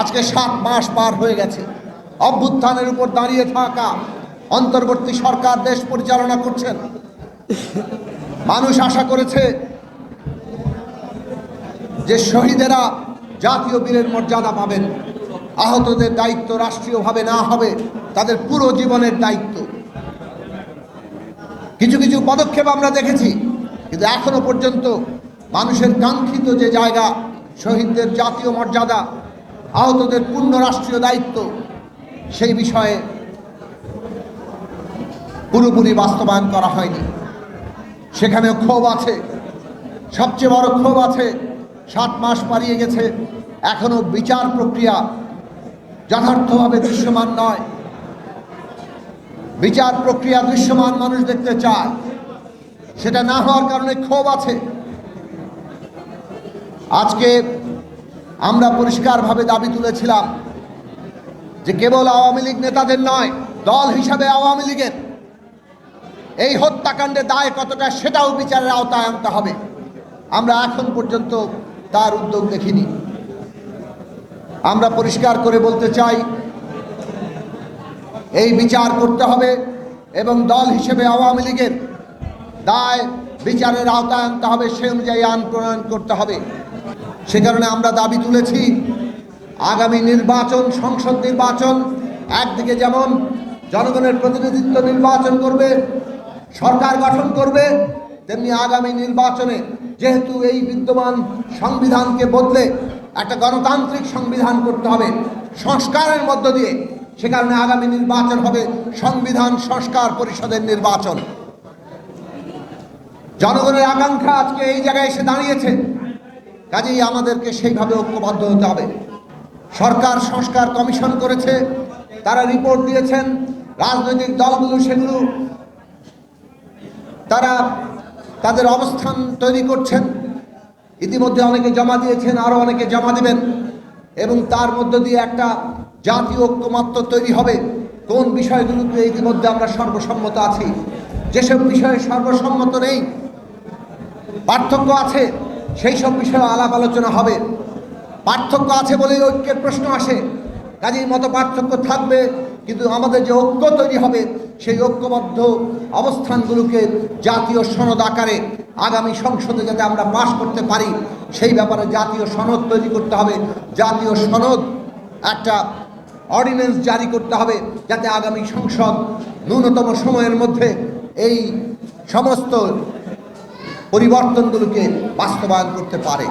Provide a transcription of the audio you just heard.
আজকে সাত মাস পার হয়ে গেছে। অভ্যুত্থানের উপর দাঁড়িয়ে থাকা অন্তর্বর্তী সরকার দেশ পরিচালনা করছেন। মানুষ আশা করেছে যে শহীদেরা জাতীয় বীরের মর্যাদা পাবেন। আহতদের দায়িত্ব রাষ্ট্রীয়ভাবে না হবে, তাদের পুরো জীবনের দায়িত্ব। কিছু কিছু পদক্ষেপ আমরা দেখেছি, কিন্তু এখনও পর্যন্ত মানুষের কাঙ্ক্ষিত যে জায়গা, শহীদদের জাতীয় মর্যাদা আহতদের পূর্ণ রাষ্ট্রীয় দায়িত্ব সেই বিষয়ে পুরোপুরি বাস্তবায়ন করা হয়নি। সেখানেও ক্ষোভ আছে, সবচেয়ে বড় ক্ষোভ আছে, সাত মাস পারিয়ে গেছে, এখনও বিচার প্রক্রিয়া যথার্থভাবে দৃশ্যমান নয়। বিচার প্রক্রিয়া দৃশ্যমান মানুষ দেখতে চায়, সেটা না হওয়ার কারণে ক্ষোভ আছে। আজকে আমরা পরিষ্কারভাবে দাবি তুলেছিলাম যে কেবল আওয়ামী লীগ নেতাদের নয়, দল হিসাবে আওয়ামী লীগের এই হত্যাকাণ্ডে দায় কতটা সেটাও বিচারের আওতায় আনতে হবে। আমরা এখন পর্যন্ত তার উদ্যোগ দেখিনি। আমরা পরিষ্কার করে বলতে চাই, এই বিচার করতে হবে এবং দল হিসেবে আওয়ামী লীগের দায় বিচারের আওতায় আনতে হবে, সে অনুযায়ী আইন প্রণয়ন করতে হবে। সে কারণে আমরা দাবি তুলেছি, আগামী নির্বাচন, সংসদ নির্বাচন একদিকে যেমন জনগণের প্রতিনিধিত্ব নির্বাচন করবে, সরকার গঠন করবে, তেমনি আগামী নির্বাচনে যেহেতু এই বিদ্যমান সংবিধানকে বদলে একটা গণতান্ত্রিক সংবিধান করতে হবে, সংস্কারের মধ্য দিয়ে, সে কারণে আগামী নির্বাচন হবে সংবিধান সংস্কার পরিষদের নির্বাচন। জনগণের আকাঙ্ক্ষা আজকে এই জায়গায় এসে দাঁড়িয়েছে। কাজেই আমাদেরকে সেইভাবে ঐক্যবদ্ধ হতে হবে। সরকার, সংস্কার কমিশন করেছে, তারা রিপোর্ট দিয়েছেন, রাজনৈতিক দলগুলো সেগুলো, তারা তাদের অবস্থান তৈরি করছেন। ইতিমধ্যে অনেকে জমা দিয়েছেন আরও অনেকে জমা দিবেন এবং তার মধ্য দিয়ে একটা জাতীয় ঐক্যমাত্র তৈরি হবে। কোন বিষয়গুলোতে ইতিমধ্যে আমরা সর্বসম্মত আছি? যেসব বিষয়ে সর্বসম্মত নেই, পার্থক্য আছে। সেই সব বিষয়ে আলাপ আলোচনা হবে। পার্থক্য আছে বলেই ঐক্যের প্রশ্ন আসে। কাজেই মতো পার্থক্য থাকবে, কিন্তু আমাদের যে ঐক্য তৈরি হবে, সেই ঐক্যবদ্ধ অবস্থানগুলোকে জাতীয় সনদ আকারে আগামী সংসদে যাতে আমরা পাশ করতে পারি, সেই ব্যাপারে জাতীয় সনদ তৈরি করতে হবে। জাতীয় সনদ একটা অর্ডিন্যান্স জারি করতে হবে, যাতে আগামী সংসদ ন্যূনতম সময়ের মধ্যে এই সমস্ত পরিবর্তনগুলোকে বাস্তবায়ন করতে পারে।